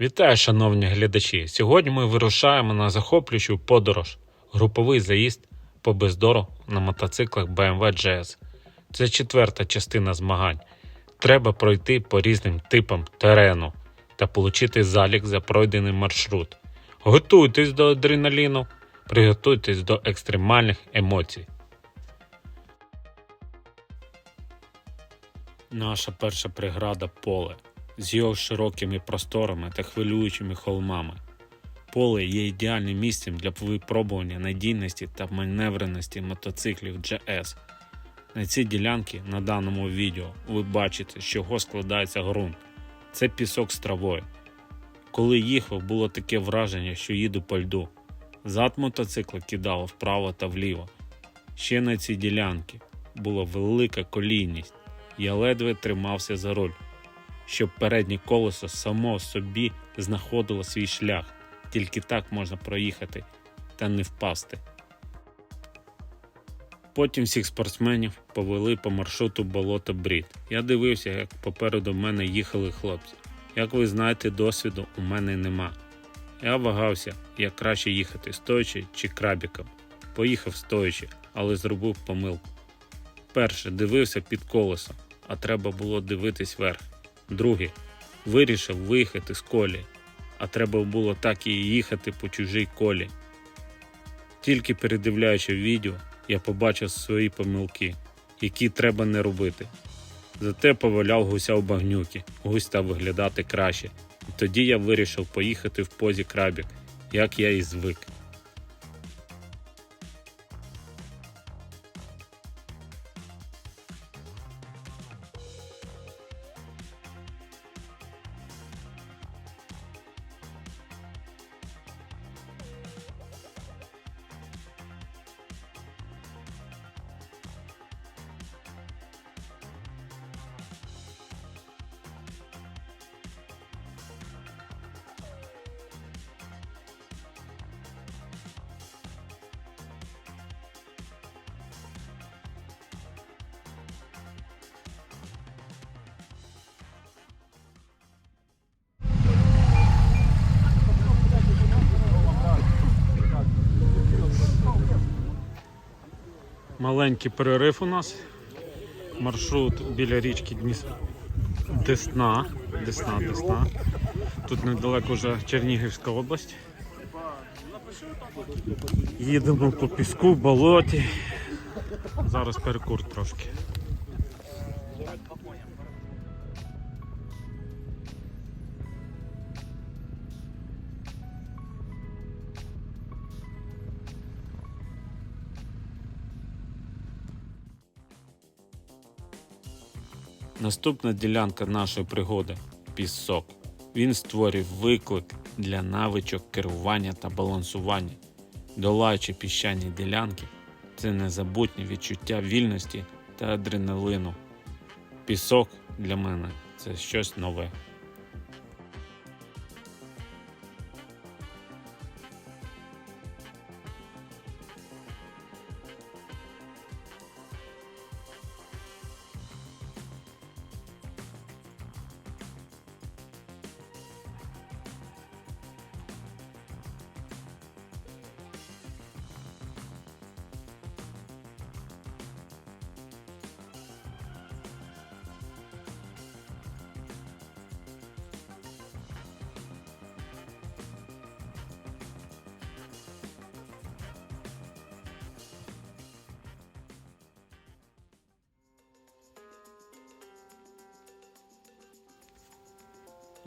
Вітаю, шановні глядачі! Сьогодні ми вирушаємо на захоплюючу подорож, груповий заїзд по бездору на мотоциклах BMW GS. Це четверта частина змагань. Треба пройти по різним типам терену та отримати залік за пройдений маршрут. Готуйтесь до адреналіну, приготуйтесь до екстремальних емоцій. Наша перша преграда поле з його широкими просторами та хвилюючими холмами. Поле є ідеальним місцем для випробування надійності та маневреності мотоциклів GS. На цій ділянці на даному відео ви бачите, з чого складається ґрунт. Це пісок з травою. Коли їхав, було таке враження, що їду по льду. Зад мотоцикла кидало вправо та вліво. Ще на цій ділянці була велика колійність. Я ледве тримався за руль щоб переднє колесо само собі знаходило свій шлях. Тільки так можна проїхати та не впасти. Потім всіх спортсменів повели по маршруту болото Брід. Я дивився, як попереду мене їхали хлопці. Як ви знаєте, досвіду у мене нема. Я вагався, як краще їхати стоячи чи крабіком. Поїхав стоячи, але зробив помилку. Перше дивився під колесо, а треба було дивитись вверх. Другий вирішив виїхати з колії, а треба було так і їхати по чужій колі. Тільки передивляючи відео, я побачив свої помилки, які треба не робити. Зате поваляв гуся в багнюки, гусь став виглядати краще. І тоді я вирішив поїхати в позі крабік, як я і звик. Маленький перерив у нас. Маршрут біля річки Дніс... Десна. Десна, Десна. Тут недалеко вже Чернігівська область. Їдемо по піску, болоті. Зараз перекур трошки. Наступна ділянка нашої пригоди пісок. Він створює виклик для навичок керування та балансування. Долаючи піщані ділянки, це незабутнє відчуття вільності та адреналину. Пісок для мене це щось нове.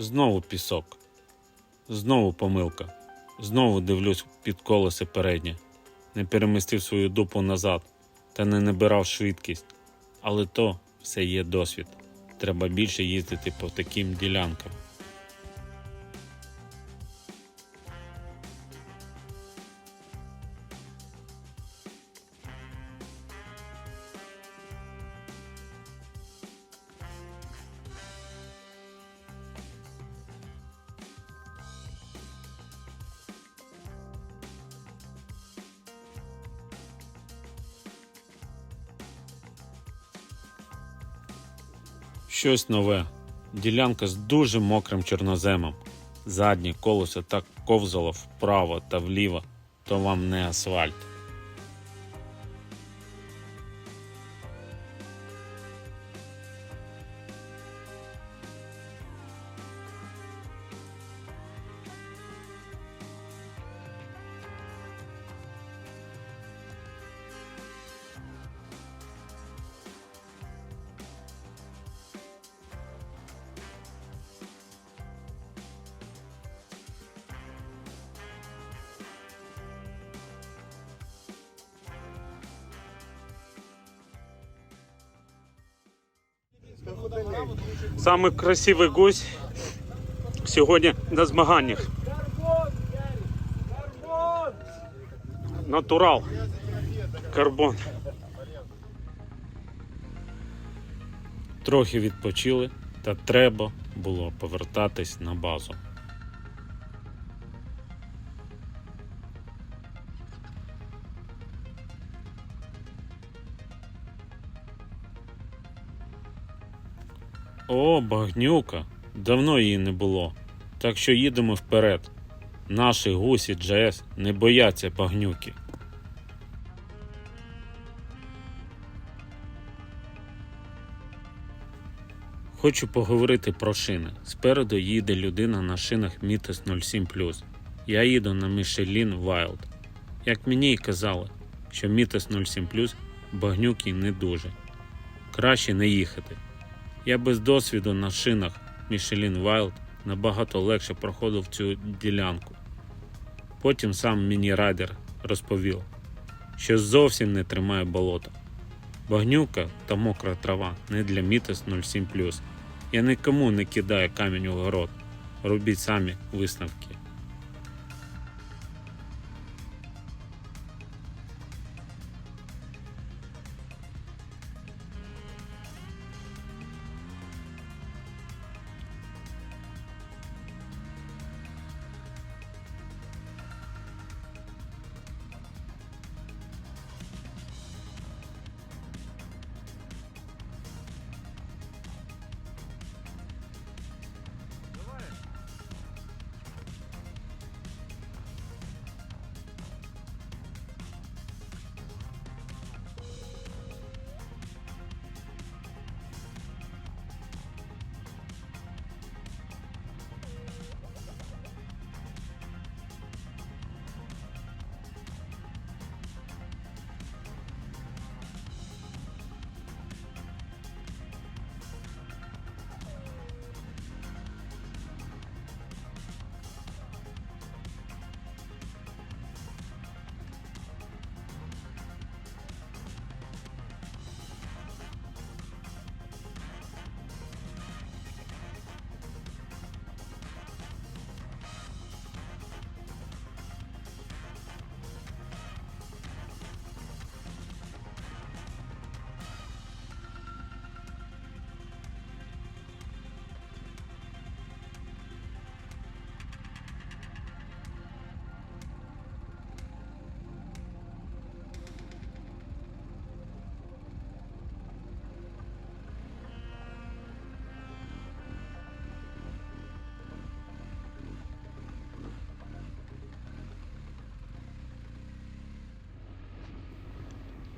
Знову пісок. Знову помилка. Знову дивлюсь під колесо переднє. Не перемістив свою дупу назад та не набирав швидкість. Але то все є досвід. Треба більше їздити по таким ділянкам. Щось нове. Ділянка з дуже мокрим чорноземом. заднє колесо так ковзало вправо та вліво, то вам не асфальт. Самый красивый гусь сьогодні на змаганнях. Натурал. Карбон. Трохи відпочили, та треба було повертатись на базу. О, багнюка. Давно її не було. Так що їдемо вперед. Наші гусі GS не бояться багнюки. Хочу поговорити про шини. Спереду їде людина на шинах Mitas 07 Я їду на Michelin Wild. Як мені й казали, що Mitas 07 багнюки не дуже. Краще не їхати. Я без досвіду на шинах Michelin Wild набагато легше проходив цю ділянку. Потім сам міні-райдер розповів, що зовсім не тримає болото. Багнюка та мокра трава не для Мітес 07 Я нікому не кидаю камінь у город. Робіть самі висновки.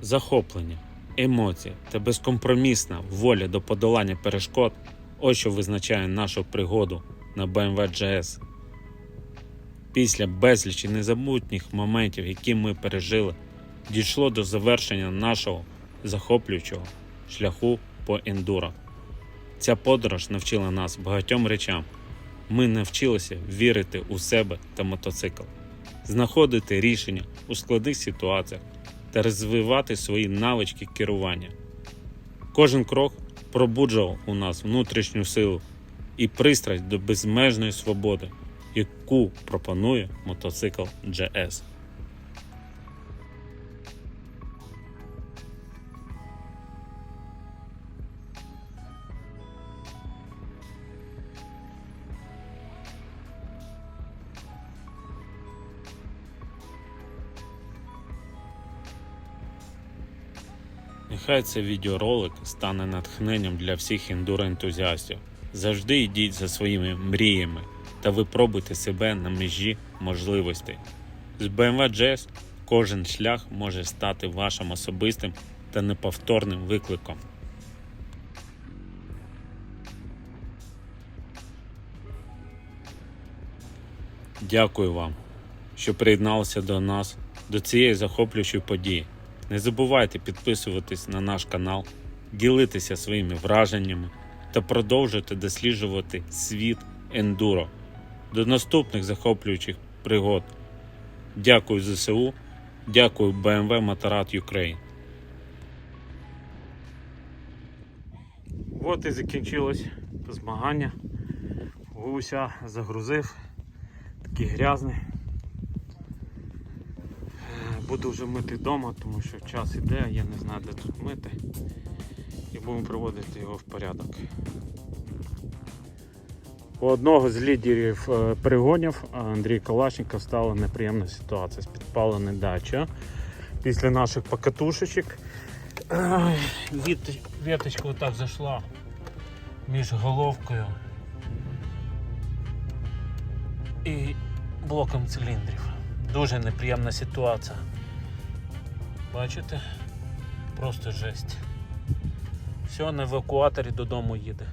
Захоплення, емоції та безкомпромісна воля до подолання перешкод ось що визначає нашу пригоду на BMW GS. Після безлічі незабутніх моментів, які ми пережили, дійшло до завершення нашого захоплюючого шляху по ендуро. Ця подорож навчила нас багатьом речам. Ми навчилися вірити у себе та мотоцикл, знаходити рішення у складних ситуаціях та розвивати свої навички керування. Кожен крок пробуджував у нас внутрішню силу і пристрасть до безмежної свободи, яку пропонує мотоцикл GS. Нехай цей відеоролик стане натхненням для всіх ендуроентузіастів. Завжди йдіть за своїми мріями та випробуйте себе на межі можливостей. З BMW GS кожен шлях може стати вашим особистим та неповторним викликом. Дякую вам, що приєдналися до нас до цієї захоплюючої події. Не забувайте підписуватись на наш канал, ділитися своїми враженнями та продовжуйте досліджувати світ ендуро. До наступних захоплюючих пригод. Дякую ЗСУ, дякую BMW Motorrad Ukraine. От і закінчилось змагання. Гуся загрузив, такий грязний. Е, Буду вже мити вдома, тому що час іде, я не знаю де тут мити. І будемо приводити його в порядок. У одного з лідерів е, перегонів Андрій Калашников стала неприємна ситуація з підпаленою дача. Після наших покатушечок Віточка отак зайшла між головкою і блоком циліндрів. Дуже неприємна ситуація. Бачите? Просто жесть. Все, на евакуаторі додому їде.